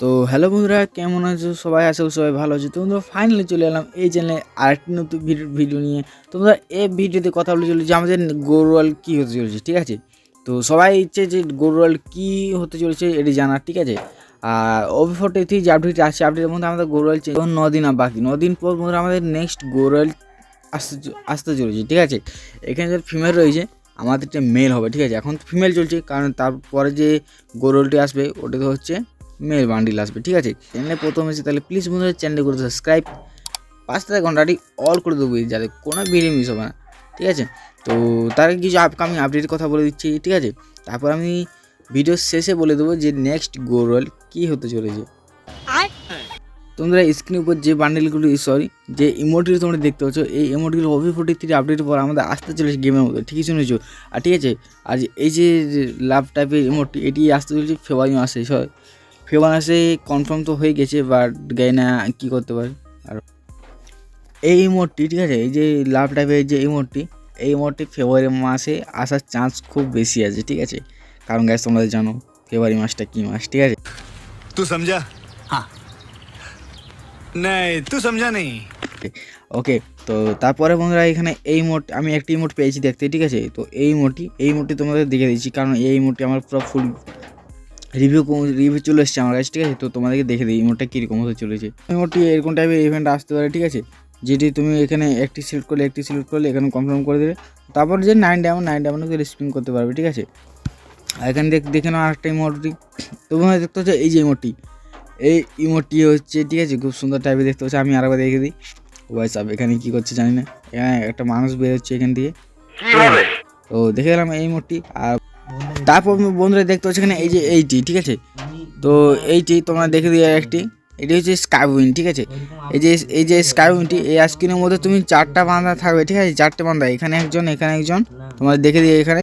তো হ্যালো বন্ধুরা, কেমন আছো? সবাই আশা সবাই ভালো আছো। তো বন্ধুরা ফাইনালি চলে এলাম এই চ্যানেলে আরেকটি নতুন ভিডিও ভিডিও নিয়ে। তো বন্ধুরা, এই ভিডিওতে কথা বলে চলেছে আমাদের গোরওয়াল কী হতে চলেছে, ঠিক আছে? তো সবাই ইচ্ছে যে গোরওয়াল কী হতে চলেছে এটি জানার, ঠিক আছে? আর ওভি ফোর্টি থ্রি যে আপডেট আসছে আপডেটের মধ্যে আমাদের গোরওয়াল চেঞ্জ দিন আর বাকি। দিন পর বন্ধুরা আমাদের নেক্সট গোরওয়াল আসতে আসতে চলেছে, ঠিক আছে? এখানে যে ফিমেল রয়েছে আমাদেরটা মেল হবে, ঠিক আছে? এখন তো ফিমেল চলছে, কারণ তারপরে যে গোরওয়ালটি আসবে, ওটা তো হচ্ছে মেল বান্ডিল আসবে ঠিক আছে? চ্যানেলে প্রথম এসে তাহলে প্লিজ বন্ধুরা চ্যানেলে করে সাবস্ক্রাইব পাঁচটা ঘন্টাটি অল করে দেবো যাতে কোনো ভিডিও মিস হবে না ঠিক আছে? তো তার কিছু আপকামিং আপডেটের কথা বলে দিচ্ছি ঠিক আছে? তারপর আমি ভিডিও শেষে বলে দেবো যে নেক্সট গোরওয়াল কী হতে চলেছে। তোমরা স্ক্রিনের উপর যে বান্ডেলগুলো সরি যে ইমোটগুলো তোমরা দেখতে পাচ্ছ এই ইমোটগুলো ওভি ফোর্টি থ্রি আপডেটের পর আমাদের আসতে চলেছে গেমের মধ্যে ঠিকই শুনেছো? আর ঠিক আছে আর এই যে লাভ টাইপের ইমোটটি এটি আসতে চলেছে ফেব্রুয়ারি মাসে ফিওবানাসে কনফার্ম তো হয়ে গেছে বাট গাইনা কি করতে পারে? আর এই ইমোটটি ঠিক আছে এই যে লাভ টাইপের যে ইমোটটি এই ইমোটটি ফেব্রুয়ারি মাসে আসার চান্স খুব বেশি আছে ঠিক আছে? কারণ গ্যাস তোমরা জানো ফেব্রুয়ারি মাসটা কী মাস ঠিক আছে? তুই সমঝা হ্যাঁ নাই তুই সমঝা নেই ওকে তো তারপরে বন্ধুরা এখানে এই মোট আমি একটি ইমোট পেয়েছি দেখতে ঠিক আছে? তো এই মোটটি এই মোটটি তোমাদের দেখে দিচ্ছি কারণ এই মোটটি আমার পুরো ফুল রিভিউ রিভিউ চলে এসেছে আমার কাছে ঠিক আছে? তো তোমাদেরকে দেখে দিই ইমোটটা কীরকম হতে চলেছে। এই মোটটি এরকম টাইপের ইভেন্ট আসতে পারে ঠিক আছে? যেটি তুমি এখানে একটি সিলেক্ট করলে একটি সিলেক্ট করলে এখানে কনফার্ম করে দেবে। তারপর যে নাইন ডায়মন্ড নাইন ডায়মন্ড করে স্পিন করতে পারবে ঠিক আছে? আর এখানে দেখ দেখে নাও আরেকটা ইমোটটি তোমরা দেখতে হচ্ছে এই যে ইমোটটি এই ইমোটটি হচ্ছে ঠিক আছে? খুব সুন্দর টাইপের দেখতে হচ্ছে আমি আরেকবার দেখে দিই। ওয়াইস আপ এখানে কী করছে জানি না। এখানে একটা মানুষ বেরোচ্ছে এখান দিয়ে। তো দেখে গেলাম এই মোটটি আর তারপর বন্ধুরা দেখতে পাচ্ছি এখানে এই যে এইটি, ঠিক আছে? তো এইটি তোমরা দেখে দিয়ে একটি। এটি হচ্ছে স্কাইউইন ঠিক আছে? এই যে এই যে স্কাইউইনটি এই আইসক্রিমের মধ্যে তুমি চারটা বান্ধা থাকবে, ঠিক আছে? চারটে বান্ধা এখানে একজন এখানে একজন। তোমরা দেখে দিয়ে এখানে।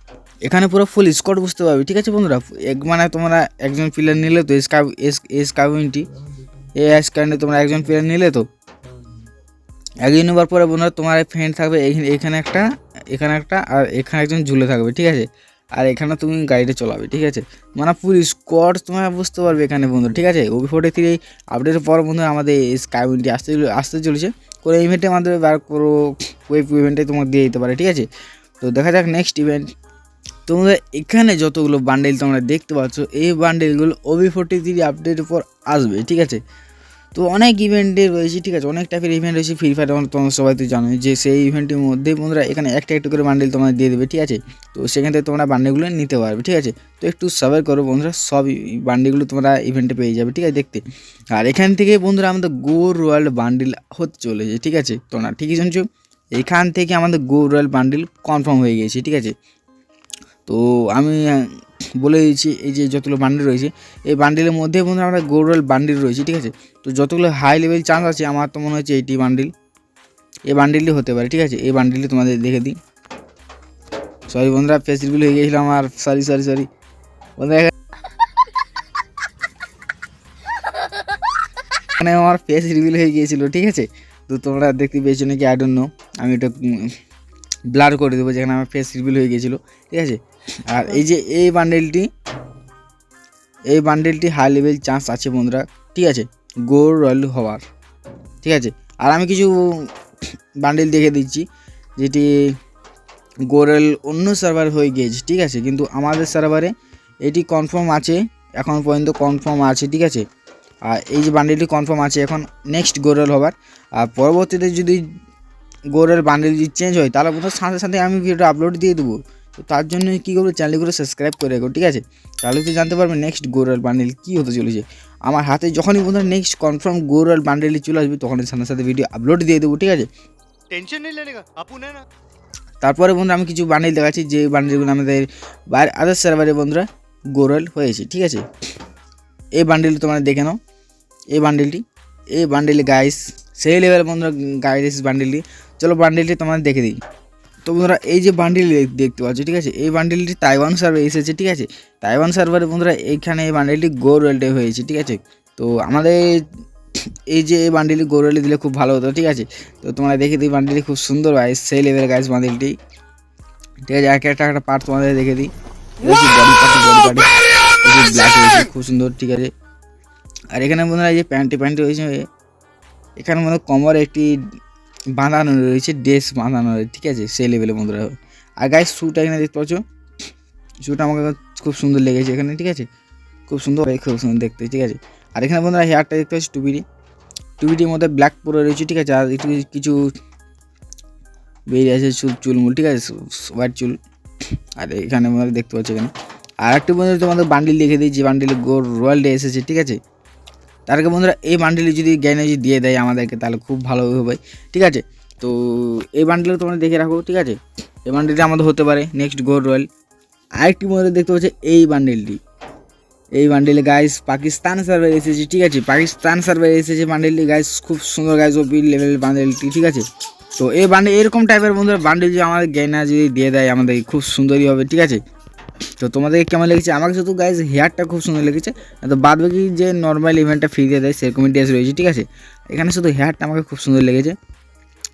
এখানে পুরো ফুল স্কোয়াড বুঝতে পারবে, ঠিক আছে বন্ধুরা? এক মানে তোমরা একজন প্লেয়ার নিলে তো স্কাই এই স্কাইউইনটি এই আইসক্রিমে তোমরা একজন প্লেয়ার নিলে তো। একদিন নেবার পরে বন্ধুরা তোমার ফ্রেন্ড থাকবে এখানে একটা এখানে একটা, আর এখানে একজন ঝুলে থাকবে, ঠিক আছে? আর এখানে তুমি গাড়িটা চলাবে, ঠিক আছে? মানে পুরো স্কোয়াড তোমরা বুঝতে পারবে এখানে, বন্ধু, ঠিক আছে? ওবি ফোর্টি থ্রি আপডেটের পর, বন্ধু, আমাদের স্কাইউইনটি আসতে চলে- আসতে চলেছে। কোনো ইভেন্টের মাধ্যমে বার করো ওয়েব ইভেন্টে তোমাকে দিয়ে দিতে পারে, ঠিক আছে? তো দেখা যাক নেক্সট ইভেন্ট তোমরা এখানে যতগুলো বান্ডেল তোমরা দেখতে পাচ্ছ, এই বান্ডেলগুলো ওবি ফোর্টি থ্রি আপডেটের পর আসবে, ঠিক আছে? তো অনেক ইভেন্টে রয়েছে, ঠিক আছে? অনেক টাইপের ইভেন্ট রয়েছে ফ্রি ফায়ার তোমরা সবাই তো জানো যে সেই ইভেন্টের মধ্যে বন্ধুরা এখানে একটা একটু করে বান্ডেল তোমরা দিয়ে দেবে, ঠিক আছে? তো সেখান থেকে তোমরা বান্ডেলগুলো নিতে পারবে, ঠিক আছে? তো একটু সাবার করো বন্ধুরা, সব বান্ডেলগুলো তোমরা ইভেন্টে পেয়ে যাবে, ঠিক আছে? দেখতে। আর এখান থেকে বন্ধুরা আমাদের গো রয়্যাল বান্ডেল হতে চলেছে, ঠিক আছে? তোমরা ঠিকই শুনছো? এখান থেকে আমাদের গো রয়্যাল বান্ডেল কনফার্ম হয়ে গেছে, ঠিক আছে? তো আমি বলে দিচ্ছি, এই যে যতগুলো বান্ডিল রয়েছে, এই বান্ডিলের মধ্যে বন্ধুরা আমরা গোরওয়াল বান্ডিল রয়েছে, ঠিক আছে? তো যতগুলো হাই লেভেল চান্স আছে, আমার তো মনে হচ্ছে এইটি বান্ডিল এই বান্ডিলটি হতে পারে, ঠিক আছে? এই বান্ডিলটি তোমাদের দেখে দিই। সরি বন্ধুরা ফেস রিভিল হয়ে গিয়েছিল আমার। সরি সরি সরি এখানে আমার ফেস রিভিল হয়ে গিয়েছিল, ঠিক আছে? তো তোমরা দেখতে পেয়েছ নাকি? আই ডোন্ট নো আমি এটা ব্লার করে দেবো যেখানে আমার ফেস রিভিল হয়ে গিয়েছিল, ঠিক আছে? আর এই যে এই বান্ডেলটি এই বান্ডেলটি হাই লেভেল চান্স আছে বন্ধুরা, ঠিক আছে? গোর রয়্যাল হওয়ার। ঠিক আছে? আর আমি কিছু বান্ডেল দেখে দিচ্ছি, যেটি গোরেল অন্য সার্ভার হয়ে গিয়েছে, ঠিক আছে? কিন্তু আমাদের সার্ভারে এটি কনফার্ম আছে, এখন পর্যন্ত কনফার্ম আছে, ঠিক আছে? আর এই যে বান্ডেলটি কনফার্ম আছে, এখন নেক্সট গোরেল হবার। আর পরবর্তীতে যদি গোরের বান্ডেল যদি চেঞ্জ হয়, তাহলে বোধহয় সাথে সাথে আমি ভিডিওটা আপলোড দিয়ে দেবো। তো তার জন্য কী করবে? চ্যানেলগুলো সাবস্ক্রাইব করে রাখো ঠিক আছে? তাহলে তো জানতে পারবে নেক্সট গোরাল বান্ডেল কী হতে চলেছে। আমার হাতে যখনই বন্ধু নেক্সট কনফার্ম গোরাল বান্ডেলে চলে আসবে তখনই সামনের সাথে ভিডিও আপলোড দিয়ে দেবো ঠিক আছে? টেনশন নেই না তারপরে বন্ধুরা আমি কিছু বান্ডেল দেখাচ্ছি যে বান্ডেলগুলো আমাদের আদার সার্ভারে বন্ধুরা গোরাল হয়েছে ঠিক আছে? এই বান্ডেলটি তোমরা দেখে নাও। এই বান্ডেলটি এই বান্ডেলে গাইস সেই লেভেল বন্ধুরা গাইস বান্ডেলটি চলো বান্ডেলটি তোমরা দেখে দিই। তো বন্ধুরা, এই যে বান্ডিল দেখতে পাচ্ছ, ঠিক আছে? এই বান্ডিলটি তাইওয়ান সার্ভারে এসেছে, ঠিক আছে? তাইওয়ান সার্ভারে বন্ধুরা, এইখানে এই বান্ডিলটি গো রয়েলটে হয়েছে, ঠিক আছে? তো আমাদের এই যে এই বান্ডিলটি গো রয়েলে দিলে খুব ভালো হতো, ঠিক আছে? তো তোমরা দেখে দিই বান্ডিলটি খুব সুন্দর হয় সেই লেভেল গাইস বান্ডিলটি ঠিক আছে, এক একটা একটা পার্ট তোমাদের দেখে দিই। খুব সুন্দর, ঠিক আছে? আর এখানে বন্ধুরা, এই যে প্যান্টি প্যান্টি রয়েছে এখানে মনে কোমরে একটি বাঁধানো রয়েছে, ড্রেস বাঁধানো রয়েছে, ঠিক আছে? সেই লেভেলে বন্ধুরা। আর গায়ে শ্যুটা এখানে দেখতে পাচ্ছ? শ্যুটা আমাকে খুব সুন্দর লেগেছে এখানে, ঠিক আছে? খুব সুন্দর খুব সুন্দর দেখতে, ঠিক আছে? আর এখানে বন্ধুরা হেয়ারটা দেখতে পাচ্ছি টুপিটি টুপিটির মধ্যে ব্ল্যাক পরে রয়েছে, ঠিক আছে? আর একটু কিছু বেরিয়ে আছে চুল, চুলমুল, ঠিক আছে? হোয়াইট চুল। আর এখানে দেখতে পাচ্ছ এখানে। আর একটু বন্ধু তোমাদের বান্ডিল দেখে দিই, যে বান্ডিলে গোর রয়্যাল ডে এসেছে, ঠিক আছে? তার আগে বন্ধুরা, এই বান্ডিলে যদি জ্ঞানে যদি দিয়ে দেয় আমাদেরকে, তাহলে খুব ভালো হবে, ঠিক আছে? তো এই বান্ডিলে তোমরা দেখে রাখো, ঠিক আছে? এই বান্ডিলটা আমাদের হতে পারে নেক্সট গোর রয়্যাল আরেকটি মধ্যে দেখতে পাচ্ছি, এই বান্ডিলটি এই বান্ডিলে গাইস পাকিস্তান সার্ভার এসেছে, ঠিক আছে? পাকিস্তান সার্ভার এসেছে বান্ডিলটি গাইস খুব সুন্দর গাইস ওপি লেভেল বান্ডেলটি ঠিক আছে? তো এই বান্ডিল এরকম টাইপের বন্ধুরা বান্ডিল যদি আমাদের গেনা যদি দিয়ে দেয়, আমাদের খুব সুন্দরই হবে, ঠিক আছে? তো তোমাদেরকে কেমন লেগেছে? আমাকে শুধু গাইজ হেয়ারটা খুব সুন্দর লেগেছে। তো বাদ বাকি যে নর্মাল ইভেন্টটা ফ্রি দিয়ে দেয়, সেরকমই ড্রেস রয়েছে, ঠিক আছে? এখানে শুধু হেয়ারটা আমাকে খুব সুন্দর লেগেছে।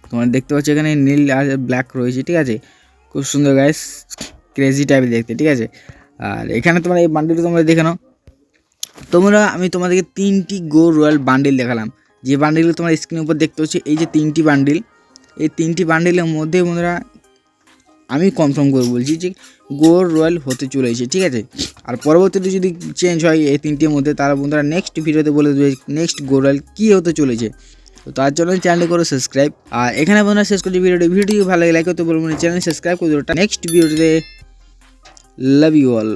তোমরা দেখতে পাচ্ছ এখানে নীল আর ব্ল্যাক রয়েছে, ঠিক আছে? খুব সুন্দর গাইস ক্রেজি টাইপের দেখতে, ঠিক আছে? আর এখানে তোমরা এই বান্ডিলটা তোমরা দেখে নাও। তোমরা, আমি তোমাদেরকে তিনটি গো রয়্যাল বান্ডিল দেখালাম। যে বান্ডিলগুলো তোমরা স্ক্রিনের উপর দেখতে পাচ্ছ, এই যে তিনটি বান্ডিল এই তিনটি বান্ডিলের মধ্যে বন্ধুরা আমি কনফার্ম করে বলছি যে গোর রয়্যাল হতে চলেছে, ঠিক আছে? আর পরবর্তীতে যদি চেঞ্জ হয় এই তিনটির মধ্যে তারা বন্ধুরা নেক্সট ভিডিওতে বলে দেবে নেক্সট গোর রয়্যাল কী হতে চলেছে। তো তার জন্য চ্যানেলটি করো সাবস্ক্রাইব আর এখানে বন্ধুরা শেষ করছি ভিডিওটি ভিডিও ভালো লাগে লাইক করতে বলব চ্যানেল সাবস্ক্রাইব করে দেবো নেক্সট ভিডিওতে লাভ ইউ অল